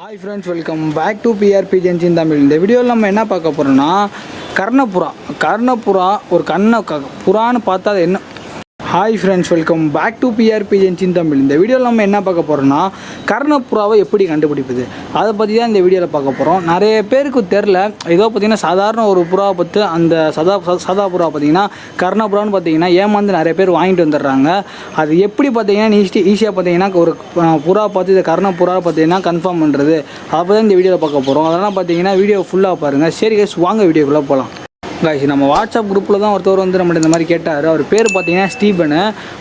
Hi friends welcome back to PRP ஜென்சின் Tamil இந்த வீடியோவில் நம்ம என்ன பார்க்க போகிறோம்னா கர்ணப்புறா கர்ணப்புறா ஒரு கண்ணை க புறான்னு பார்த்தா அது என்ன hi friends welcome back to PRP ஜென்சின் Tamil இந்த வீடியோவில் நம்ம என்ன பார்க்க போகிறோம்னா கர்ணப்புறாவை எப்படி கண்டுபிடிப்பது? அதை பற்றி தான் இந்த வீடியோவில் பார்க்க போகிறோம் நிறைய பேருக்கு தெரில ஏதோ பார்த்தீங்கன்னா சாதாரண ஒரு புறாவை பார்த்து அந்த சதா ச- சதா புறா பார்த்தீங்கன்னா கர்ணப்புறான்னு பார்த்தீங்கன்னா ஏமாந்து நிறைய பேர் வாங்கிட்டு வந்துடுறாங்க. அது எப்படி பார்த்தீங்கன்னா ஈஸி ஈஸியாக பார்த்தீங்கன்னா ஒரு புறா பார்த்து இந்த கர்ண புறா பார்த்தீங்கன்னா கன்ஃபார்ம் பண்ணுறது அப்போ தான் இந்த வீடியோவில் பார்க்க போகிறோம் அதெல்லாம் பார்த்தீங்கன்னா வீடியோ ஃபுல்லாக பாருங்கள் சரி கேஸ் வாங்க வீடியோக்குள்ளே போகலாம் காய்ச்சி நம்ம வாட்ஸ்அப் குரூப்பில் தான் ஒருத்தவர் வந்து நம்மகிட்ட இந்த மாதிரி கேட்டார். அவர் பேர் பார்த்தீங்கன்னா ஸ்டீபனு.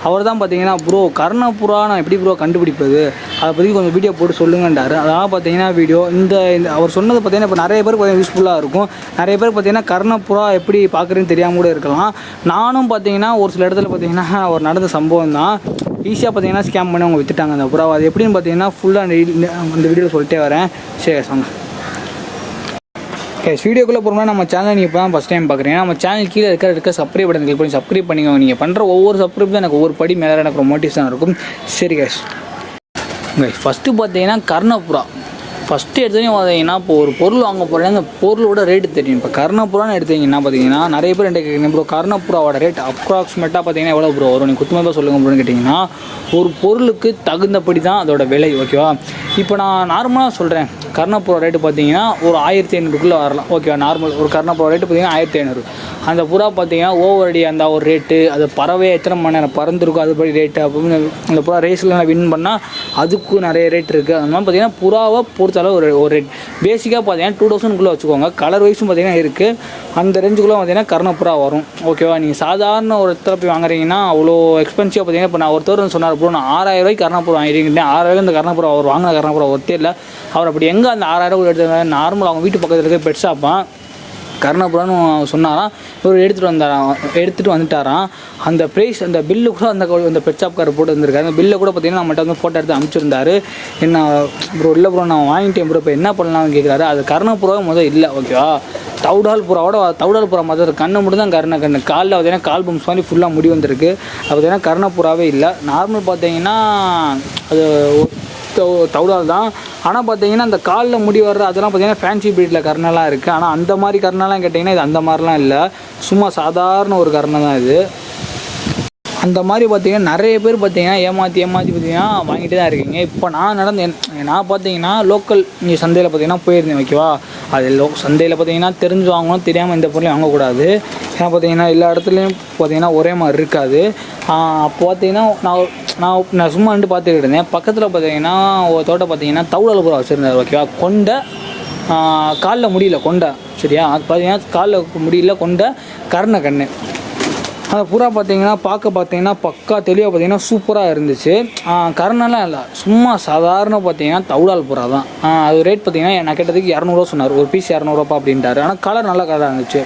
அவர் தான் பார்த்தீங்கன்னா ப்ரோ கர்ணப்புறா நான் எப்படி ப்ரோ கண்டுபிடிப்பது? அதை பற்றி கொஞ்சம் வீடியோ போட்டு சொல்லுங்கன்றாரு. அதான் பார்த்தீங்கன்னா வீடியோ இந்த இந்த அவர் சொன்னது பார்த்தீங்கன்னா இப்போ நிறைய பேருக்கு பார்த்தீங்கன்னா யூஸ்ஃபுல்லாக இருக்கும். நிறைய பேர் பார்த்தீங்கன்னா கர்ணப்புறா எப்படி பார்க்குறேன்னு தெரியாமல் கூட இருக்கலாம். நானும் பார்த்தீங்கன்னா ஒரு சில இடத்துல பார்த்தீங்கன்னா ஒரு நடந்த சம்பவம் தான். ஈஸியாக பார்த்தீங்கன்னா ஸ்கேம் பண்ணி அவங்க விற்றுட்டாங்க அந்த புறாவை. அது எப்படின்னு பார்த்தீங்கன்னா ஃபுல்லாக அந்த வீடியோவில் சொல்லிட்டே வரேன். சரி சொன்னேன் கேஸ் வீடியோக்குள்ளே போகிறோம்னா நம்ம சேனல் நீங்கள் இப்போ தான் ஃபஸ்ட் டைம் பார்க்குறீங்க நம்ம சேனல் கீழே இருக்க இருக்க சப்ஸ்கிரைப் பட்டன் கிளிக் பண்ணி சப்ஸ்கிரைப் பண்ணிக்கோங்க. நீங்கள் பண்ணுற ஒவ்வொரு சப்ஸ்கிரைப் தான் எனக்கு ஒவ்வொரு படி மேலே எனக்கு ஒரு மோட்டிவேஷனாக இருக்கும். சரி கேஷ் ஃபஸ்ட்டு பார்த்தீங்கன்னா கர்ணபுரா. ஃபஸ்ட்டு எடுத்தோடனே பார்த்தீங்கன்னா இப்போ ஒரு பொருள் வாங்க போகிறேன் அந்த பொருளோட ரேட்டு தெரியும். இப்போ கர்ணப்புறான்னு எடுத்தீங்கன்னா பார்த்தீங்கன்னா நிறைய பேர் என்ன கேட்குறீங்க ப்ரோ கர்ணப்புறாவோட ரேட் அப்ராக்சிமேட்டாக பார்த்தீங்கன்னா எவ்வளோ ப்ரோ வரும்? நீங்கள் குத்துமதிப்பாக சொல்லுங்க ப்ரோன்னு கேட்டிங்கன்னா ஒரு பொருளுக்கு தகுந்தபடி தான் அதோட விலை ஓகேவா இப்போ நான் நார்மலாக சொல்கிறேன் கர்ணப்புறா ரேட்டு பார்த்தீங்கன்னா ஒரு ஆயிரத்தி ஐநூறுக்குள்ளே வரலாம். ஓகேவா நார்மல் ஒரு கர்ணப்புறா ரேட்டு பார்த்தீங்கன்னா ஆயிரத்தி ஐநூறு. அந்த புறா பார்த்தீங்கன்னா ஓவரடி அந்த ஒரு ரேட்டு அது பறவை எத்தனை மணி நேரம் பறந்துருக்கும் அதுபடி ரேட்டு அப்படின்னு அந்த புறா ரேஸில் வின் பண்ணால் அதுக்கும் நிறைய ரேட் இருக்குது அந்த மாதிரி பார்த்தீங்கன்னா புறாவை பொறுத்தளவு ஒரு ஒரு ரேட் பேசிக்காக பார்த்தீங்கன்னா டூ தௌசண்ட்குள்ளே வச்சுக்கோங்க. கலர் வைஸும் பார்த்தீங்கன்னா இருக்குது அந்த ரேஞ்சுக்குள்ளே பார்த்தீங்கன்னா கர்ணப்புறா வரும். ஓகேவா நீங்கள் சாதாரண ஒரு போய் வாங்குறீங்கன்னா அவ்வளோ எக்ஸ்பென்சிவாக பார்த்தீங்கன்னா இப்போ நான் ஒருத்தர் சொன்னார் ப்ரோ நான் ஆறாயிரம் ரூபாய்க்கு கர்ணப்புறம் வாங்கிருக்கேன் ஆறாயிரம் இந்த கர்ணப்புறம் அவர் வாங்கின கர்ணப்புறம் ஒருத்தே இல்லை. அவர் அப்படி எங்கே அந்த ஆறாயிரம் எடுத்து நார்மல் அவங்க வீட்டு பக்கத்தில் இருக்க பெட் ஷாப்பான் கர்ணபுரான்னு சொன்னாராம். இவர் எடுத்துகிட்டு வந்தாராம். எடுத்துகிட்டு வந்துட்டாராம். அந்த ப்ரைஸ் அந்த பில்லு கூட அந்த அந்த பெட் ஷாப்காரர் போட்டு வந்திருக்காரு. அந்த பில்லை கூட பார்த்தீங்கன்னா நம்மகிட்ட வந்து ஃபோட்டோ எடுத்து அனுப்பிச்சிருந்தாரு. என்ன ப்ரோ இல்லை ப்ரோ நான் வாங்கிட்டேன் ப்ரோ இப்போ என்ன பண்ணலாம்னு கேட்குறாரு அது கர்ணபுராவே முதல் இல்லை ஓகேவா தவுடால் புறாவோட தவுடால் புறா மாதிரி கண்ணை மட்டும் தான் கர்ண கண்ணு. காலில் பார்த்தீங்கன்னா கால் பம்ஸ் மாதிரி ஃபுல்லாக முடி வந்திருக்கு. அது பார்த்தீங்கன்னா கர்ணப்புறாவே இல்லை. நார்மல் பார்த்தீங்கன்னா அது தௌ- தௌடால் தான் ஆனால் பார்த்தீங்கன்னா அந்த காலில் முடி வர்ற அதெல்லாம் பார்த்தீங்கன்னா ஃபேன்சி ப்ரீடில் கர்ணெல்லாம் இருக்குது ஆனால் அந்த மாதிரி கர்ணெல்லாம் கேட்டிங்கன்னா இது அந்த மாதிரிலாம் இல்லை. சும்மா சாதாரண ஒரு கருணை தான் இது. அந்த மாதிரி பார்த்தீங்கன்னா நிறைய பேர் பார்த்தீங்கன்னா ஏமாற்றி ஏமாற்றி பார்த்தீங்கன்னா வாங்கிட்டு தான் இருக்கீங்க. இப்போ நான் நடந்தேன் நான் பார்த்தீங்கன்னா லோக்கல் இங்கே சந்தையில் பார்த்தீங்கன்னா போயிருந்தேன் ஓகேவா அது லோ சந்தையில் பார்த்தீங்கன்னா தெரிஞ்சு வாங்கணும் தெரியாமல் இந்த பொருளையும் வாங்கக்கூடாது. ஏன்னா பார்த்தீங்கன்னா எல்லா இடத்துலையும் பார்த்தீங்கன்னா ஒரே மாதிரி இருக்காது. அப்போ பார்த்தீங்கன்னா நான் நான் நான் சும்மா நின்று பார்த்துக்கிட்டு இருந்தேன். பக்கத்தில் பார்த்தீங்கன்னா ஒரு தோட்டம் பார்த்தீங்கன்னா தவுடல் புறா வச்சுருந்தார் ஓகேவா கொண்ட காலில் முடியல கொண்டை சரியா? அது பார்த்தீங்கன்னா காலில் முடியல கொண்ட கர்ண கண்ணு. அந்த புறா பார்த்தீங்கன்னா பார்க்க பார்த்தீங்கன்னா பக்கா தெளிவாக பார்த்தீங்கன்னா சூப்பராக இருந்துச்சு. கரணெல்லாம் இல்லை. சும்மா சாதாரண பார்த்தீங்கன்னா தவுடால் புறா தான். அது ரேட் பார்த்தீங்கன்னா நான் கேட்டதுக்கு இரநூறுவா சொன்னார். ஒரு பீஸ் இரநூறுவா அப்படின்ட்டாரு. ஆனால் கலர் நல்ல கலராக இருந்துச்சு.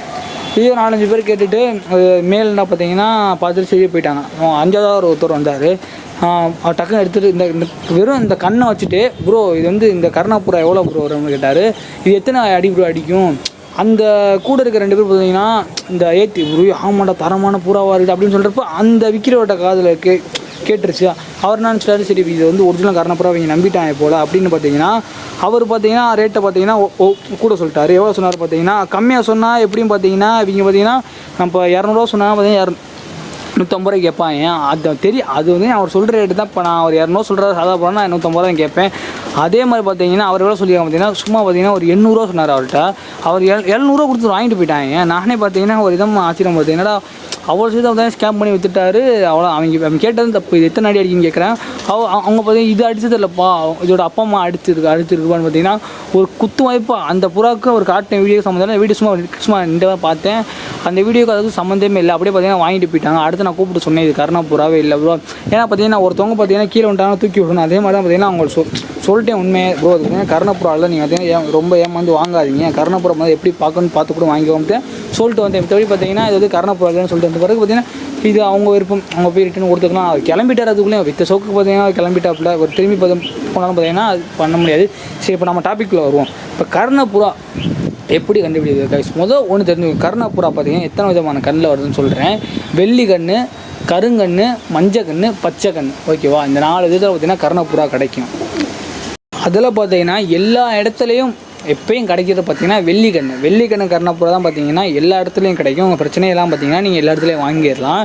இதே நாலஞ்சு பேர் கேட்டுட்டு அது மேல்னா பார்த்தீங்கன்னா பார்த்துட்டு சரி போயிட்டாங்க. அஞ்சாவது ஒரு ஒருத்தர் வந்தார். டக்குன்னு எடுத்துகிட்டு இந்த இந்த வெறும் இந்த கண்ணை வச்சுட்டு ப்ரோ இது வந்து இந்த கர்ணாபுரா எவ்வளோ ப்ரோ? வரும்னு கேட்டார். இது எத்தனை அடி ப்ரோ அடிக்கும்? அந்த கூட இருக்க ரெண்டு பேர் பார்த்தீங்கன்னா இந்த ஏத்தி ப்ரோ ஆமாடா தரமான பூராவாக இருக்குது அப்படின்னு சொல்கிறப்ப அந்த விற்கிறவட்ட காதில் கே கேட்டுருச்சு. அவர் நினச்சிட்டாரு சரி இது வந்து ஒரிஜினல் கர்ணப்புறா அவங்க நம்பிட்டாங்க போல் அப்படின்னு பார்த்தீங்கன்னா அவர் பார்த்தீங்கன்னா ரேட்டை பார்த்தீங்கன்னா கூட சொல்லிட்டாரு. எவ்வளோ சொன்னார் பார்த்தீங்கன்னா கம்மியாக சொன்னால் எப்படியும் பார்த்தீங்கன்னா இவங்க பார்த்தீங்கன்னா நம்ம இரநூறுவா சொன்னால் பார்த்தீங்கன்னா இரநூ- நூற்றம்பது ரூபாய் கேட்பாங்க. அது தெரியும் அது வந்து அவர் சொல்கிற ரேட்டு தான். இப்போ நான் ஒரு இரநூறு சொல்கிற சாதா போனால் நான் நூற்றம்பது ரூபா கேட்பேன். அதே மாதிரி பார்த்தீங்கன்னா அவர் எவ்வளோ சொல்லியிருக்காங்க பார்த்தீங்கன்னா சும்மா பார்த்தீங்கன்னா ஒரு எண்ணூறுவா சொன்னார் அவர்கிட்ட. அவர் எல் எழுநூறுவா கொடுத்து வாங்கிட்டு போயிட்டாங்க. நானே பார்த்தீங்கன்னா ஒரு இதம் ஆச்சரியம் பார்த்தீங்கன்னா என்னடா அவ்வளோ சீதம் தான் ஸ்கேம் பண்ணி வித்துட்டாரு. அவ்வளோ அவங்க அவன் கேட்டது தப்பு. இது எத்தனை அடி அடிக்குன்னு கேட்குறேன் அவ அவங்க பார்த்தீங்கன்னா இது அடிச்சது இல்லைப்பா இதோட அப்பா அம்மா அடிச்சிருக்கு அடிச்சிருக்குப்பான்னு பார்த்தீங்கன்னா ஒரு குத்து வாய்ப்பா அந்த புறாவுக்கு ஒரு காட்டின வீடியோ சம்மந்தம் வீடியோ சும்மா சும்மா இந்த பார்த்தேன். அந்த வீடியோக்கு அதுக்கு சம்மந்தமே இல்லை. அப்படியே பார்த்தீங்கன்னா வாங்கிட்டு போயிட்டாங்க. அடுத்து நான் கூப்பிட்டு சொன்னேன் இது கருணா புறாவே இல்லை ப்ரோ ஏன்னா பார்த்தீங்கன்னா ஒருத்தவங்க பார்த்தீங்கன்னா கீழே வந்துட்டாங்க தூக்கி விடணும். அதே மாதிரி தான் பார்த்தீங்கன்னா அவங்க சொல் சொல்லிட்டேன் உண்மையை ப்ரோ அது பார்த்தீங்கன்னா கருணப்புறாவில் நீங்கள் பார்த்தீங்கன்னா ஏன் ரொம்ப ஏமாந்து வாங்காதீங்க. கருணப்புறம் வந்து எப்படி பார்க்கணும்னு பார்த்து கூட வாங்கிக்கோன்ட்டு சொல்லிட்டு வந்தேன். மற்றபடி பார்த்தீங்கன்னா இது வந்து கருணப்புறான்னு சொல்லிட்டு வந்த பிறகு பார்த்தீங்கன்னா இது அவங்க விருப்பம். அவங்க போய் ரிட்டன் கொடுத்துக்கலாம் அவர் கிளம்பிட்டார் அதுக்குள்ளேயும் வித்த சோக்கு பார்த்தீங்கன்னா கிளம்பிட்டாப்புல. ஒரு திரும்பி பார்த்து போனாலும் பார்த்தீங்கன்னா அது பண்ண முடியாது. சரி இப்போ நம்ம டாப்பிக்கில் வருவோம். இப்போ கர்ணப்புறா எப்படி கண்டுபிடிக்கிறது கைஸ் முதல் ஒன்று தெரிஞ்சு கர்ணப்புறா பார்த்தீங்கன்னா எத்தனை விதமான கண்ணில் வருதுன்னு சொல்கிறேன் வெள்ளி கண்ணு கருங்கண்ணு மஞ்சள் கண்ணு பச்சை கண்ணு. ஓகேவா இந்த நாலு விதத்தில் பார்த்தீங்கன்னா கர்ணப்புறா கிடைக்கும். அதில் பார்த்தீங்கன்னா எல்லா இடத்துலையும் எப்பயும் கிடைக்கிறது பார்த்தீங்கன்னா வெள்ளிக்கண்ணு. வெள்ளிக்கண்ணு கருணப்பூரை தான் பார்த்தீங்கன்னா எல்லா இடத்துலையும் கிடைக்கும். உங்கள் பிரச்சனையெல்லாம் பார்த்தீங்கன்னா நீங்கள் எல்லா இடத்துலையும் வாங்கிடலாம்.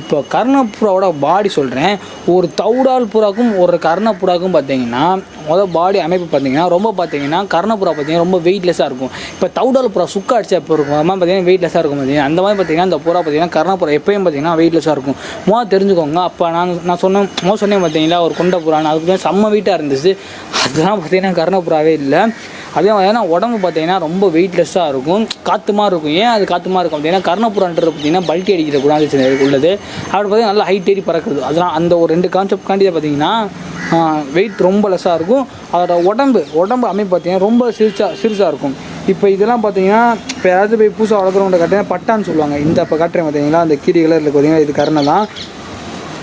இப்போ கர்ணப்புறாவோட பாடி சொல்கிறேன் ஒரு தௌடால் புறாக்கும் ஒரு கருணப்புறாக்கும் பார்த்தீங்கன்னா மொதல் பாடி அமைப்பு பார்த்தீங்கன்னா ரொம்ப பார்த்தீங்கன்னா கர்ணப்புறா பார்த்தீங்கன்னா ரொம்ப வெயிட்லெஸ்ஸாக இருக்கும். இப்போ தௌடால் புறா சுக்கா அடிச்சா இப்போ இருக்கும். அது மாதிரி பார்த்தீங்கன்னா வெயிட்லெஸ்ஸாக இருக்கும் பார்த்தீங்கன்னா. அந்த மாதிரி பார்த்தீங்கன்னா இந்த புறா பார்த்தீங்கன்னா கர்ணப்புறா எப்பயும் பார்த்தீங்கன்னா வெயிட்லெஸ்ஸாக இருக்கும். மொதல் தெரிஞ்சுக்கோங்க. அப்போ நான் நான் சொன்ன மொதல் சொன்னேன் பார்த்தீங்களா ஒரு கொண்ட புறான்னு அதுக்கு பார்த்தீங்கன்னா செம்ம வெயிட்டாக இருந்துச்சு. அதெல்லாம் பார்த்தீங்கன்னா கர்ணப்புறாவே இல்லை. அதே மாதிரி உடம்பு பார்த்தீங்கன்னா ரொம்ப வெயிட்லெஸ்ஸாக இருக்கும். காற்றுமா இருக்கும். ஏன் அது காற்றுமா இருக்கும் அப்படின்னா கர்ணப்புறான்றது பார்த்தீங்கன்னா பல்ட்டி அடிக்கிற குணாதிசயம் உள்ளது. அப்படி பார்த்தீங்கன்னா நல்லா ஹைட் ஏறி பறக்கிறது அதெல்லாம் அந்த ஒரு ரெண்டு கான்செப்ட் காண்டி பார்த்தீங்கன்னா வெயிட் ரொம்ப லெஸ்ஸாக இருக்கும். அதோட உடம்பு உடம்பு அமைப்பு பார்த்தீங்கன்னா ரொம்ப சிறுசா சிறுசாக இருக்கும். இப்போ இதெல்லாம் பார்த்தீங்கன்னா இப்போ யாராவது போய் புதுசாக வளர்க்குறவங்க கட்டினா பட்டான்னு சொல்லுவாங்க. இந்த இப்போ கட்டுறேன் பார்த்தீங்கன்னா அந்த கீரி கலரில் பார்த்தீங்கன்னா இது கருணை தான்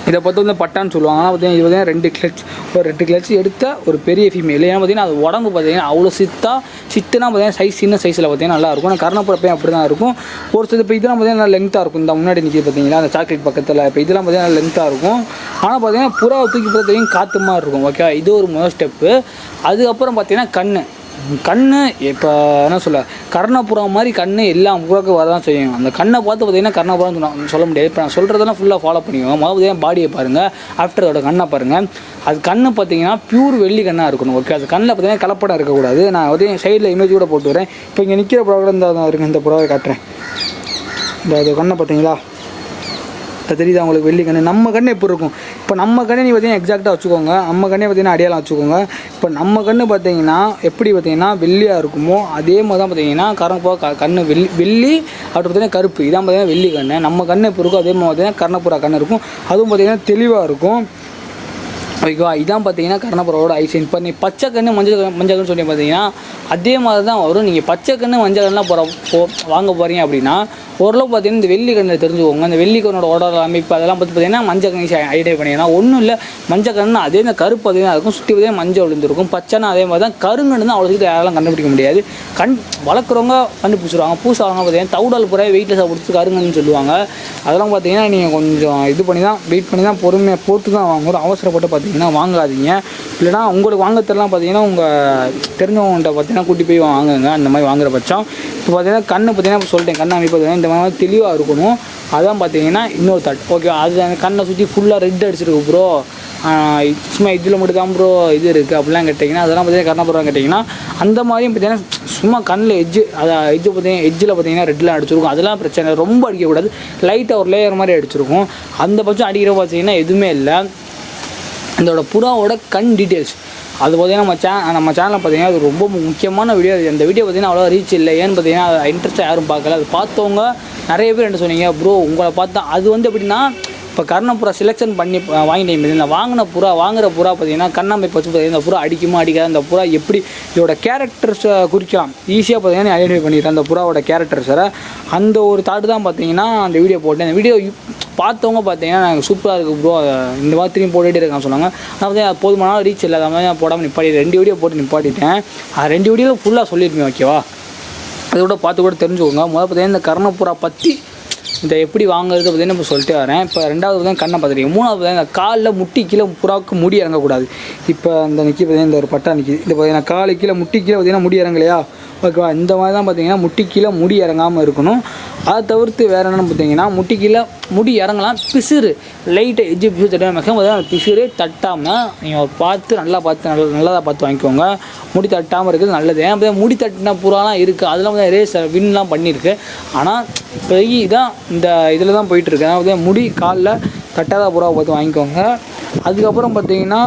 இதை பார்த்து வந்து பட்டான்னு சொல்லுவாங்க. ஆனால் பார்த்தீங்கன்னா இது பார்த்தீங்கன்னா ரெண்டு கிளச் ஒரு ரெண்டு கிளச் எடுத்த ஒரு பெரிய ஃபீமேல் ஏன்னா பார்த்தீங்கன்னா அது உடம்பு பார்த்தீங்கன்னா அவ்வளோ சித்தா சித்துனா பார்த்தீங்கன்னா சைஸ் சின்ன சைஸில் பார்த்தீங்கன்னா நல்லா இருக்கும். ஆனால் கருணப்புறப்பையும் அப்படி தான் இருக்கும். ஒரு சில இப்போ இதெல்லாம் பார்த்தீங்கன்னா நல்லா லென்த்தாக இருக்கும். இந்த முன்னாடி நிற்கிது பார்த்தீங்களா? அந்த சாக்லேட் பக்கத்தில். இப்போ இதெல்லாம் பார்த்தீங்கன்னா லென்த்தாக இருக்கும். ஆனால் பார்த்தீங்கன்னா புறாவை தூக்கி பார்த்தா தெரியும் காற்று மாதிரி இருக்கும். ஓகே இது ஒரு முதல் ஸ்டெப்பு அதுக்கப்புறம் பார்த்தீங்கன்னா கண் கண்ணு இப்போ என்ன சொல்ல கர்ணப்புறம் மாதிரி கண்ணு எல்லா புறாக்கும் வரதான் செய்யும். அந்த கண்ணை பார்த்து பார்த்தீங்கன்னா கர்ணப்புறம் சொன்னா- சொல்ல முடியாது. இப்போ நான் சொல்கிறதெல்லாம் ஃபுல்லாக ஃபாலோ பண்ணிக்கோங்க. முதல்ல பார்த்தீங்கன்னா பாடியை பாருங்கள் ஆஃப்டர் அதோட கண்ணை பாருங்கள் அது கண்ணு பார்த்தீங்கன்னா பியூர் வெள்ளி கண்ணாக இருக்கணும். ஓகே அது கண்ணில் பார்த்தீங்கன்னா கலப்படம் இருக்கக்கூடாது. நான் வந்து சைடில் இமேஜ் கூட போட்டு வரேன். இப்போ இங்கே நிற்கிற புறா இந்த இருக்கு இந்த புறாவை காட்டுறேன். இந்த அது கண்ணை பார்த்தீங்களா? அது தெரியுது அவங்களுக்கு வெள்ளி கண்ணு நம்ம கண்ணு எப்படி இருக்கும்? இப்போ நம்ம கண்ணை நீ பார்த்தீங்கன்னா எக்ஸாக்டாக வச்சுக்கோங்க. நம்ம கண்ணே பார்த்தீங்கன்னா அடையாளம் வச்சுக்கோங்க. இப்போ நம்ம கண்ணு பார்த்தீங்கன்னா எப்படி பார்த்தீங்கன்னா வெள்ளியாக இருக்குமோ அதே மாதிரி தான் பார்த்தீங்கன்னா கரணப்புறா க கண்ணு வெள்ளி வெள்ளி அப்படி பார்த்தீங்கன்னா கருப்பு. இதான் பார்த்தீங்கன்னா வெள்ளி கண்ணு நம்ம கண்ணு எப்படி இருக்கும் அதே மாதிரி பார்த்தீங்கன்னா கர்ணப்புறா கண்ணு இருக்கும். அதுவும் பார்த்தீங்கன்னா தெளிவாக இருக்கும். ஓகேவா? இதான் பார்த்தீங்கன்னா கர்ணப்புறாவோட ஐசைன் இப்போ நீ பச்சை கண்ணு மஞ்சள் மஞ்சள் கண்ணு சொல்லி பார்த்தீங்கன்னா அதே மாதிரி தான் வரும். நீங்கள் பச்சை கண்ணு மஞ்சள் கண்ணெலாம் போகிற போ வாங்க போகிறீங்க அப்படின்னா ஓரளவு பார்த்தீங்கன்னா இந்த வெள்ளி கண்ணை தெரிஞ்சுக்கோங்க. அந்த வெள்ளி கண்ணோட உடல் அமைப்பு அதெல்லாம் பார்த்து பார்த்தீங்கன்னா மஞ்சள் கண்ணி ஐடியா பண்ணிங்கன்னா ஒன்றும் இல்லை. மஞ்சள் கண்ணு அதே இந்த கருப்பு அதே இருக்கும். சுற்றி பார்த்தீங்கன்னா மஞ்சள் விழுந்துருக்கும். பச்சைனா அதே மாதிரி தான் கருங்கன்னு தான் அவ்வளோ சீக்கிரம் யாரெல்லாம் கண்டுபிடிக்க முடியாது. கண் வளர்க்குறவங்க கண்டுபிடிச்சிருவாங்க. பூசாவங்க பார்த்தீங்கன்னா தவுடால் புறா வெயிட்லெஸ்ஸாக பிடிச்சி கருங்கன்னு சொல்லுவாங்க. அதெல்லாம் பார்த்தீங்கன்னா நீங்கள் கொஞ்சம் இது பண்ணி தான் வெயிட் பண்ணி தான் பொறுமையாக போட்டு தான் வாங்கணும். அவசரப்பட்டு பார்த்தீங்கன்னா வாங்காதீங்க. இல்லைனா உங்களுக்கு வாங்க தெரியலாம் பார்த்தீங்கன்னா உங்கள் தெரிஞ்சவங்கள்ட்ட பார்த்தீங்கன்னா கூட்டி போய் வாங்குங்க. அந்த மாதிரி வாங்குற பட்சம். இப்போ பார்த்தீங்கன்னா கண்ணு பார்த்தீங்கன்னா இப்போ சொல்லிட்டேன். கண்ணை அமைப்பு பார்த்தீங்கன்னா இந்த மாதிரி தெளிவாக இருக்கணும். அதான் பார்த்தீங்கன்னா இன்னொரு தாட் ஓகே அது அந்த கண்ணை சுற்றி ஃபுல்லாக ரெட் அடிச்சிருக்கு ப்ரோ சும்மா இதில் மட்டும் தான் ப்ரோ இது இருக்குது அப்படிலாம் கேட்டிங்கன்னா அதெல்லாம் பார்த்தீங்கன்னா கர்ணபுரம் கேட்டிங்கன்னா அந்த மாதிரியும் பார்த்தீங்கன்னா சும்மா கண்ணில் எஜ்ஜு அதை எஜ்ஜு பார்த்தீங்கன்னா எஜ்ஜில் பார்த்தீங்கன்னா ரெட்லாம் அடிச்சிருக்கும். அதெல்லாம் பிரச்சனை ரொம்ப அடிக்கக்கூடாது லைட்டாக ஒரு லேயர் மாதிரி அடிச்சிருக்கும். அந்த பட்சம் அடிக்கிற பார்த்தீங்கன்னா எதுவுமே இல்லை. இதோட புறாவோட கண் டீட்டெயில்ஸ் அது பார்த்தீங்கன்னா நம்ம சே நம்ம சேனலில் பார்த்தீங்கன்னா அது ரொம்ப முக்கியமான வீடியோ அது அந்த வீடியோ பார்த்தீங்கன்னா அவ்வளோ ரீச் இல்லை. ஏன்னு பார்த்தீங்கன்னா அது இன்ட்ரெஸ்ட்டாக யாரும் பார்க்கல. அது பார்த்தவங்க நிறைய பேர் என்ன சொன்னீங்க ப்ரோ உங்களை பார்த்தா அது வந்து எப்படின்னா இப்போ கர்ணப்புறா செலெக்ஷன் பண்ணி வாங்கிட்டேன். வாங்கிட்டீங்க பார்த்தீங்கன்னா வாங்கின புறா வாங்குற புறா பார்த்தீங்கன்னா கண்ணமைப்பு வச்சு பார்த்தீங்கன்னா இந்த புறா அடிக்குமா அடிக்காது அந்த புறா எப்படி இதோட கேரக்டர்ஸை குறிக்கலாம். ஈஸியாக பார்த்தீங்கன்னா ஐடென்டிஃபை பண்ணிடுறேன் அந்த புறாவோட கேரக்டர்ஸை அந்த ஒரு தாட்டு தான் பார்த்தீங்கன்னா அந்த வீடியோ போட்டேன். அந்த வீடியோ பார்த்தவங்க பார்த்தீங்கன்னா நாங்கள் சூப்பராக இருக்குது ப்ரோ இந்த மாதிரி திரும்பி போட்டுகிட்டே இருக்கான்னு சொன்னாங்க. நான் வந்து போதுமான ரீச் இல்லாத மாதிரி நான் போடாமல் நிப்பாட்டி ரெண்டு வீடியோ போட்டு நிப்பாட்டிட்டேன். அது ரெண்டு வீடியோவில் ஃபுல்லாக சொல்லியிருப்பேன் ஓகேவா அதோட பார்த்து கூட தெரிஞ்சுக்கோங்க. முதல் பார்த்தீங்கன்னா இந்த கர்ணப்புறா பற்றி இந்த எப்படி வாங்குறது பார்த்தீங்கன்னா இப்போ சொல்லிட்டு வரேன். இப்போ ரெண்டாவது பார்த்தீங்கன்னா கண்ணை பார்த்துருக்கேன் மூணாவது பார்த்தீங்கன்னா காலில் முட்டி கீழே புறாவுக்கு முடி இறங்கக்கூடாது. இப்போ அந்த நிற்கி பார்த்தீங்கன்னா இந்த ஒரு பட்டா நிற்கிது இது பார்த்தீங்கன்னா காலு கீழே முட்டி கீழே பார்த்தீங்கன்னா முடி இறங்கலையா? ஓகேவா? இந்த மாதிரி தான் பார்த்தீங்கன்னா முட்டி கீழே முடி இறங்காமல் இருக்கணும். அதை தவிர்த்து வேறு என்னென்னு பார்த்தீங்கன்னா முட்டி கீழே முடி இறங்கலாம். பிசுறு லைட்டு எஜ்ஜு பிசு தட்டாமல் பார்த்தீங்கன்னா அந்த பிசுறே தட்டாமல் நீங்கள் பார்த்து நல்லா பார்த்து நல்லா நல்லதாக பார்த்து வாங்கிக்கோங்க. முடி தட்டாமல் இருக்கிறது நல்லது. ஏன்னா பார்த்தீங்கன்னா முடி தட்டின புறாலாம் இருக்குது அதெல்லாம் வந்து ரேஸ் வின்லாம் பண்ணியிருக்கு. ஆனால் இப்போதைக்கு இதான் இந்த இதில் தான் போயிட்டுருக்கேன் அதே முடி காலில் தட்டாத புறாவை பார்த்து வாங்கிக்கோங்க. அதுக்கப்புறம் பார்த்தீங்கன்னா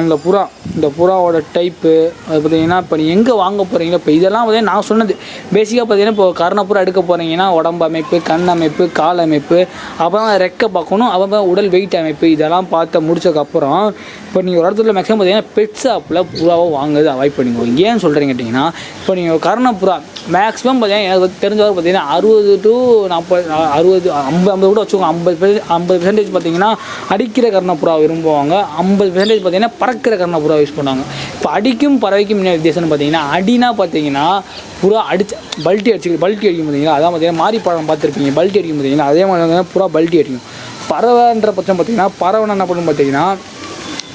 அந்த புறா இந்த புறாவோட டைப்பு அது பார்த்தீங்கன்னா இப்போ நீங்கள் எங்கே வாங்க போகிறீங்களோ இப்போ இதெல்லாம் பார்த்தீங்கன்னா நான் சொன்னது. பேசிக்காக பார்த்தீங்கன்னா இப்போ கருணப்புறா எடுக்க போகிறீங்கன்னா உடம்பு அமைப்பு கண் அமைப்பு கால் அமைப்பு அப்புறம் ரெக்கை பார்க்கணும் அப்புறம் உடல் வெயிட் அமைப்பு இதெல்லாம் பார்த்து முடிச்சதுக்கப்புறம் இப்போ நீங்கள் ஒரு இடத்துல மேக்ஸிமம் பார்த்தீங்கன்னா பெட் ஷாப்பில் புறாவை வாங்குறது அவாய்ட் பண்ணிக்கோங்க. ஏன்னு சொல்கிறீங்க கேட்டிங்கன்னா இப்போ நீங்கள் கருணப்புறா மேக்ஸிமம் பார்த்தீங்கன்னா எனக்கு தெரிஞ்சவரை பார்த்தீங்கன்னா அறுபது டு நாற்பது அறுபது ஐம்பது ஐம்பது கூட வச்சுக்கோங்க. ஐம்பது பெர்சன்டேஜ் ஐம்பது பெர்சன்டேஜ் பார்த்தீங்கன்னா அடிக்கிற கருணப்புறா விரும்புவாங்க. ஐம்பது பெர்சன்டேஜ் பார்த்தீங்கன்னா பறக்கிற கருணப்புறா யூஸ் பண்ணுவாங்க இப்போ அடிக்கும் பறவைக்கும் என்ன வித்தியாசம்னு பார்த்தீங்கன்னா அடினா பார்த்தீங்கன்னா புறா அடிச்சு பல்ட்டி அடிச்சு பல்ட்டி அடிக்கும் பார்த்தீங்கன்னா அதான் பார்த்தீங்கன்னா மாறி பழம் பார்த்துருப்பீங்க பல்ட்டி அடிக்கும் பார்த்தீங்கன்னா அதே மாதிரி வந்து புறா பல்ட்டி அடிக்கும். பறவைன்ற பட்சம் பார்த்தீங்கன்னா பறவை என்ன பண்ணும் பார்த்தீங்கன்னா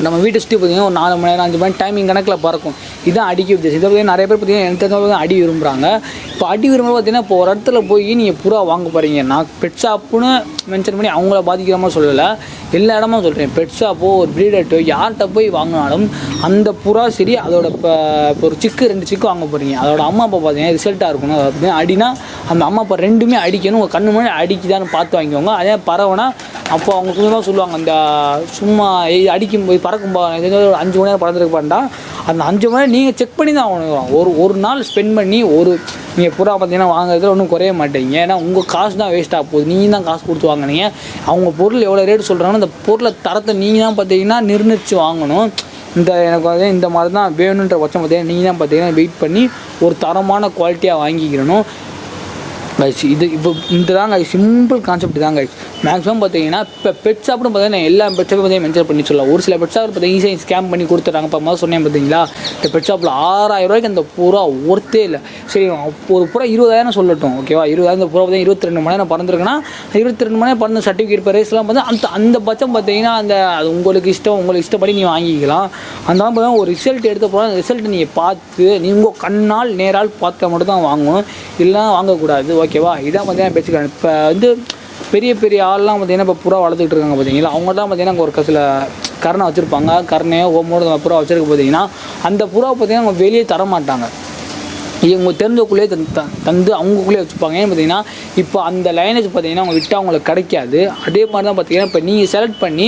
நம்ம வீட்டை சுற்றி பார்த்தீங்கன்னா ஒரு நாலு மணி நேரம் அஞ்சு மணி டைமிங் கணக்கில் பறக்கும். இதுதான் அடிக்க வித்தியாசம். இதை பார்த்தீங்கன்னா நிறைய பேர் பார்த்தீங்கன்னா எனக்கு தெரிஞ்சவங்க தான் அடி விரும்புகிறாங்க இப்போ அடி விரும்புறது பார்த்திங்கன்னா இப்போ ஒரு இடத்துல போய் நீங்கள் புறா வாங்க போகிறீங்க நான் பெட் ஷாப்புன்னு மென்ஷன் பண்ணி அவங்கள பாதிக்கிற மாதிரி சொல்லலை. எல்லா இடமும் சொல்கிறேன் பெட் ஷாப்போ ஒரு ப்ரீடர்ட்டோ யார்கிட்ட போய் வாங்கினாலும் அந்த புறா சரி அதோட இப்போ இப்போ ஒரு சிக்கு ரெண்டு சிக்கு வாங்க போகிறீங்க அதோட அம்மா அப்பா பார்த்தீங்கன்னா ரிசல்ட்டாக இருக்கணும் அது பார்த்தீங்கன்னா அடினா அந்த அம்மா அப்பா ரெண்டுமே அடிக்கணும் உங்கள் கண்ணு முன்னாடி அடிக்குதான்னு பார்த்து வாங்கிக்கோங்க. அதே பறவைனா அப்போ அவங்க கொஞ்சமாக சொல்லுவாங்க அந்த சும்மா அடிக்கும் போய் பறக்கும் போது ஒரு அஞ்சு மணி நேரம் பறந்துருக்கு பாண்டா அந்த அஞ்சு மணி நேரம் நீங்கள் செக் பண்ணி தான் ஆகணும். ஒரு ஒரு நாள் ஸ்பெண்ட் பண்ணி ஒரு நீங்கள் புறா பார்த்தீங்கன்னா வாங்குறதுல ஒன்றும் குறைய மாட்டீங்க. ஏன்னா உங்கள் காசு தான் வேஸ்ட் ஆக போகுது. நீங்கள் தான் காசு கொடுத்து வாங்கினீங்க. அவங்க பொருள் எவ்வளோ ரேட் சொல்கிறாங்களோ அந்த பொருளை தரத்தை நீங்கள் தான் பார்த்தீங்கன்னா நிர்ணயித்து வாங்கணும். இந்த எனக்கு வந்து இந்த மாதிரி தான் வேணுன்ற பட்சம் பார்த்தீங்கன்னா நீங்கள் தான் பார்த்தீங்கன்னா வெயிட் பண்ணி ஒரு தரமான குவாலிட்டியாக வாங்கிக்கிறணும் கைஸ் இது இப்போ இந்த தான் கைஸ் சிம்பிள் கான்செப்ட் தான் கைஸ் மேக்ஸிமம் பார்த்தீங்கன்னா இப்போ பெட் ஷாப்னு பார்த்தீங்கன்னா எல்லா பெட் ஷாப்பும் பார்த்தீங்கன்னா மென்ஷன் பண்ணி சொல்லலாம். ஒரு சில பெட் ஷாப் பார்த்தீங்கன்னா ஈஸியாக ஸ்கேம் பண்ணி கொடுத்துட்றாங்க. இப்போ மாதிரி சொன்னேன் பார்த்தீங்களா? இந்த பெட் ஷாப்பில் ஆறாயிரம் ரூபாய்க்கு அந்த புறா ஒர்த்தே இல்லை. சரி ஒரு புறா இருபதாயிரம் சொல்லட்டும் ஓகேவா இருபதாயிரம் இந்த புறா பார்த்தீங்கன்னா இருபத்தி ரெண்டு மணி நேரம் பறந்துருக்குன்னா இருபத்தி ரெண்டு மணி நேரம் பறந்த சர்டிஃபிகேட் இப்போ ரேஸ்லாம் பார்த்து அந்த அந்த பட்சம் பார்த்தீங்கன்னா அந்த அது உங்களுக்கு இஷ்டம் உங்களுக்கு இஷ்டப்படி நீங்கள் வாங்கிக்கலாம். அந்த மாதிரி பார்த்தீங்கன்னா ஒரு ரிசல்ட் எடுத்த போகிற அந்த ரிசல்ட் நீங்கள் பார்த்து நீங்கள் கண்ணால் நேரால் பார்த்தா மட்டும் தான் வாங்கணும். இல்லைனா வாங்கக்கூடாது. ஓகேவா இதான் பார்த்தீங்கன்னா பேச்சுக்கிறேன் இப்போ வந்து பெரிய பெரிய ஆள்லாம் பார்த்தீங்கன்னா இப்போ புறா வளர்த்துக்கிட்டு இருக்காங்க பார்த்தீங்களா அவங்களாம் பார்த்தீங்கன்னா அங்கே ஒரு சில கரணை வச்சுருப்பாங்க. கரணையோ ஓமோடு புறா வச்சுருக்க பார்த்தீங்கன்னா அந்த புறா பார்த்தீங்கன்னா அவங்க வெளியே தர மாட்டாங்க இவங்க தெரிஞ்சக்குள்ளேயே தந்து த- தந்து அவங்களுக்குள்ளே வச்சுப்பாங்க. ஏன்னு பார்த்தீங்கன்னா இப்போ அந்த லைனேஜ் பார்த்தீங்கன்னா அவங்க விட்டால் அவங்களுக்கு கிடைக்காது. அதே மாதிரி தான் பார்த்தீங்கன்னா இப்போ நீங்கள் செலக்ட் பண்ணி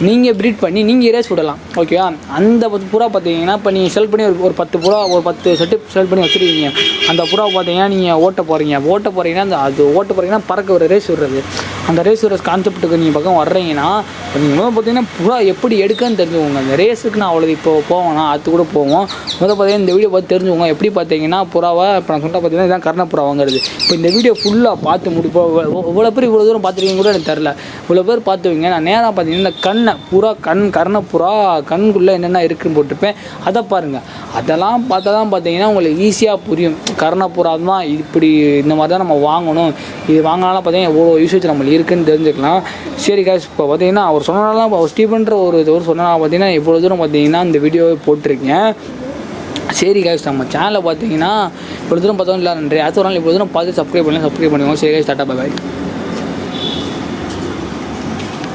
நீங்கள் ப்ரீட் பண்ணி நீங்கள் ரேஸ் விடலாம். ஓகேவா அந்த பத்து புறா பார்த்தீங்கன்னா இப்போ நீங்கள் செலக்ட் பண்ணி ஒரு ஒரு பத்து புறா ஒரு பத்து செட்டு செலக்ட் பண்ணி வச்சுருக்கீங்க. அந்த புறா பார்த்தீங்கன்னா நீங்கள் ஓட்ட போகிறீங்க ஓட்ட போகிறீங்கன்னா அந்த அது ஓட்ட போகிறீங்கன்னா பறக்க ஒரு ரேஸ் விடுறது. அந்த ரேஸ் விடுற கான்செப்ட்டுக்கு நீங்கள் பக்கம் வர்றீங்கன்னா நீங்கள் முதல் பார்த்தீங்கன்னா புறா எப்படி எடுக்கன்னு தெரிஞ்சுக்கோங்க. அந்த ரேஸுக்கு நான் அவ்வளோ இப்போ போவேனா அது கூட போவோம். முதல் பார்த்தீங்கன்னா இந்த வீடியோ பார்த்து தெரிஞ்சுக்கோங்க. எப்படி பார்த்தீங்கன்னா புறாவை இப்போ நான் சொன்ன பார்த்தீங்கன்னா இதான் கர்ண இப்போ இந்த வீடியோ ஃபுல்லாக பார்த்து முடிப்போம் இவ்வளோ பேர் இவ்வளோ தூரம் பார்த்துருக்கீங்க கூட எனக்கு தெரில இவ்வளோ பேர் பார்த்துவீங்க. நான் நேராக பார்த்தீங்கன்னா இந்த கண்ணை புறா கண் கர்ண புறா கண்குள்ளே என்னென்ன இருக்குன்னு போட்டிருப்பேன். அதை பாருங்கள் அதெல்லாம் பார்த்தா தான் பார்த்தீங்கன்னா உங்களுக்கு ஈஸியாக புரியும். கர்ணப்புறா தான் இப்படி இந்த மாதிரி தான் நம்ம வாங்கணும். இது வாங்கினாலும் பார்த்தீங்கன்னா எவ்வளோ யூசேஜ் நம்மளுக்கு இருக்குன்னு தெரிஞ்சுக்கலாம். சரி காய்ஸ் இப்போ பார்த்தீங்கன்னா அவர் சொன்னாலாம் இப்போ ஸ்டீஃபன்ற ஒரு ஒரு சொன்னா பார்த்தீங்கன்னா இவ்வளோ தூரம் பார்த்தீங்கன்னா இந்த வீடியோவை போட்டிருக்கேன். சரி காய்ஸ் நம்ம சேனலை பார்த்தீங்கன்னா இவ்வளோ தூரம் பார்த்தோம் இல்லை நன்றி. அடுத்த ஒரு நாள் இவ்வளோ தூரம் பார்த்து சப்ஸ்கிரைப் பண்ணி சப்ஸ்கிரைப் பண்ணுவோம் சரி காய்ஸ் டாட்டா பாய்